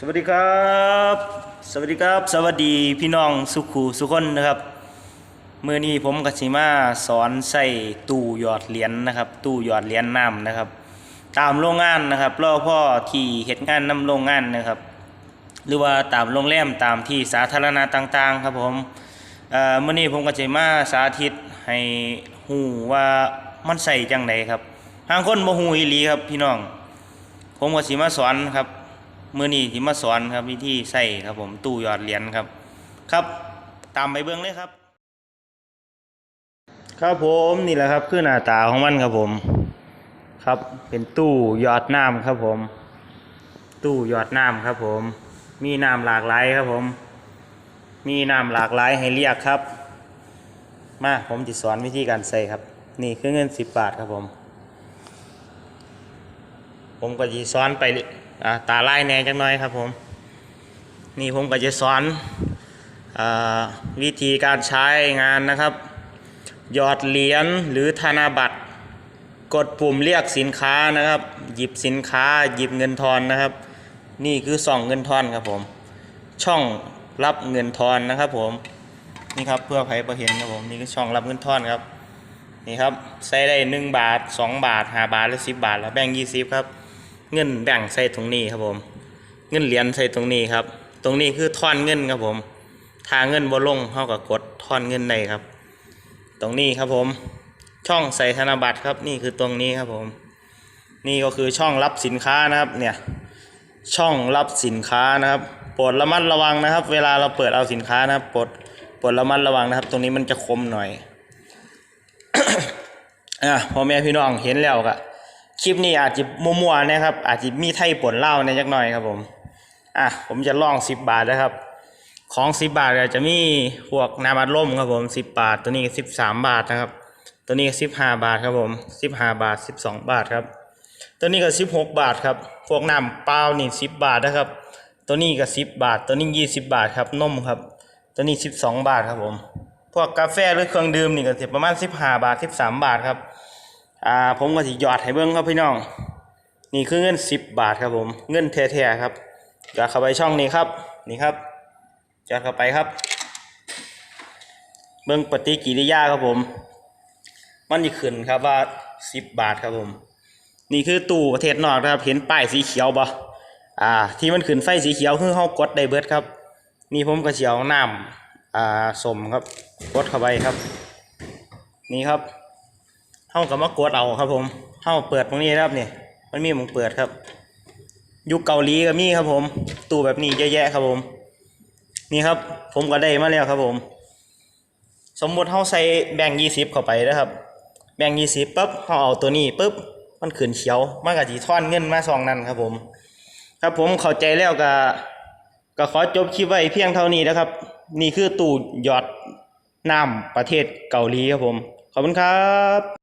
สวัสดีครับ สวัสดีครับ สวัสดีพี่น้องสุขูสุคนนะครับเมื่อนี้ผมกับชิมาสอนใส่ตู้หยอดเหรียญนะครับ ตู้หยอดเหรียญน้ำนะครับ ตามโรงงานนะครับรอพ่อที่เหตุงานนำโรงงานนะครับ หรือว่าตามโรงแรมตามที่สาธารณะต่างๆ ครับผมเมื่อนี้ผมก็จะมาสาธิตให้หูว่ามันใส่จังไดครับทางคนบ่ฮู้อีหลีครับพี่น้อง ผมก็สิมาสอนครับ มื้อนี้สิมาสอนครับวิธีใส่ครับผมตู้หยอดเหรียญครับ ครับ ตามไปเบิ่งเลยครับ ครับผมนี่แหละครับคือหน้าตาของมันครับผม ครับเป็นตู้หยอดน้ำครับผม ตู้หยอดน้ำครับผม มีน้ำหลากหลายครับผม มีน้ำหลากหลายให้เรียกครับ มาผมจะสอนวิธีการใส่ครับ นี่คือเงินสิบบาทครับผม ผมก็จะสอนไปอตาไล่แน่จังน้อยครับผม นี่ผมก็จะสอนอวิธีการใช้งานนะครับ หยอดเหรียญหรือธนบัตร กดปุ่มเรียกสินค้านะครับ หยิบสินค้าหยิบเงินทอนนะครับ นี่คือส่องเงินทอนครับผม ช่องรับเงินทอนนะครับผมนี่ครับเพื่อใครประเห็นครับผมนี่คือช่องรับเงินทอนครับนี่ครับใส่ได้หนึ่งบาทสองบาทห้าบาทหรือสิบบาท แล้วแบ่งยี่สิบครับ เงินแบ่งใส่ตรงนี้ครับผม เงินเหรียญใส่ตรงนี้ครับ ตรงนี้คือทอนเงินครับผมถ้าเงินบ่ลงเท่ากับกดทอนเงินได้ครับ ตรงนี้ครับผม ช่องใส่ธนบัตรครับนี่คือตรงนี้ครับผม นี่ก็คือช่องรับสินค้านะครับเนี่ยช่องรับสินค้านะครับโปรดระมัดระวังนะครับ เวลาเราเปิดเอาสินค้านะครับโปรดโปรดระมัดระวังนะครับ ตรงนี้มันจะคมหน่อยอะพ่อแม่พี่น้องเห็นแล้วก็ คลิปนี้อาจจะมัวๆนะครับ อาจจะมีไทยป่นเล่าในจักหน่อยครับผมอะผมจะลองสิบบาทนะครับ ของสิบบาทจะมีพวกน้ำอัดลมครับผมสิบบาท ตัวนี้สิบสามบาทนะครับ ตัวนี้สิบห้าบาทครับผมสิบห้าบาทสิบสองบาทครับ ตัวนี้ก็สิบหกบาทครับ พวกน้ำเปล่านี่สิบบาทนะครับ ตัวนี้ก็สิบบาท ตัวนี้ยี่สิบบาทครับนมครับ ตัวนี้สิบสองบาทครับผม พวกกาแฟหรือเครื่องดื่มนี่ก็สิประมาณสิบห้าบาทสิบสามบาทครับ อ่าผมก็สิหยอดให้เบิ่งครับพี่น้อง นี่คือเงินสิบบาทครับผม เงินแท้ๆครับหยอดเข้าไปช่องนี้ครับ นี่ครับหยอดเข้าไปครับ เบิ่งปฏิกิริยาครับผม มันจะขึ้นครับว่าสิบบาทครับผม นี่คือตู้ประเทศนอกนะครับ เห็นป้ายสีเขียวบ่อ่า ที่มันขึ้นไฟสีเขียวคือเฮากดได้เบิดครับ นี่ผมก็สิเอาน้ำอ่าสมครับกดเข้าไปครับ นี่ครับ เฮาก็มากดเอาครับ ผมเฮาเปิดตรงนี้นะครับเนี่ยมันมีมุงเปิดครับ ยุคเกาหลีก็มีครับ ผม ตู้แบบนี้เยอะแยะครับผม นี่ครับ ผมก็ได้มาแล้วครับ ผม สมมติเฮาใส่แบ่งยี่สิบเข้าไปนะครับ แบ่งยี่สิบปุ๊บเฮาเอาตัวนี้ปุ๊บมันขึ้นเขียวมันก็สิทอนเงินมาซองนั้นครับ ผม ครับผมเข้าใจแล้วก็ก็ขอจบคลิปไว้เพียงเท่านี้นะครับ นี่คือตู้หยอดน้ำประเทศเกาหลีครับผม ขอบคุณครับ